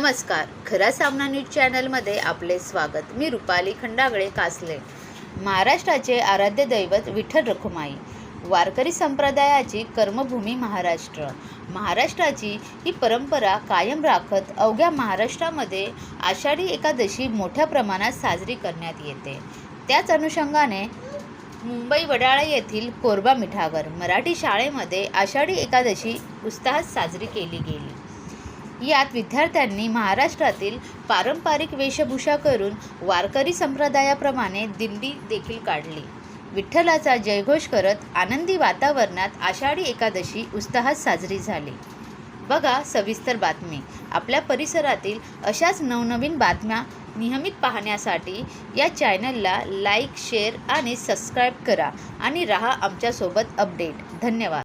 नमस्कार. खरा सामना न्यूज चॅनलमध्ये आपले स्वागत. मी रुपाली खंडागळे कासले. महाराष्ट्राचे आराध्य दैवत विठ्ठल रखुमाई. वारकरी संप्रदायाची कर्मभूमी महाराष्ट्र. महाराष्ट्राची ही परंपरा कायम राखत अवघ्या महाराष्ट्रामध्ये आषाढी एकादशी मोठ्या प्रमाणात साजरी करण्यात येते. त्याच अनुषंगाने मुंबई वडाळा येथील कोरबा मिठागर मराठी शाळेमध्ये आषाढी एकादशी उत्साहात साजरी केली गेली. यात विद्यार्थ्यांनी महाराष्ट्रातील पारंपरिक वेशभूषा करून वारकरी संप्रदायाप्रमाणे दिंडी देखील काढली. विठ्ठलाचा जयघोष करत आनंदी वातावरणात आषाढी एकादशी उत्साहात साजरी झाली. बघा सविस्तर बातमी. आपल्या परिसरातील अशाच नवनवीन बातम्या नियमित पाहण्यासाठी या चॅनलला लाईक शेअर आणि सबस्क्राईब करा आणि रहा आमच्यासोबत अपडेट. धन्यवाद.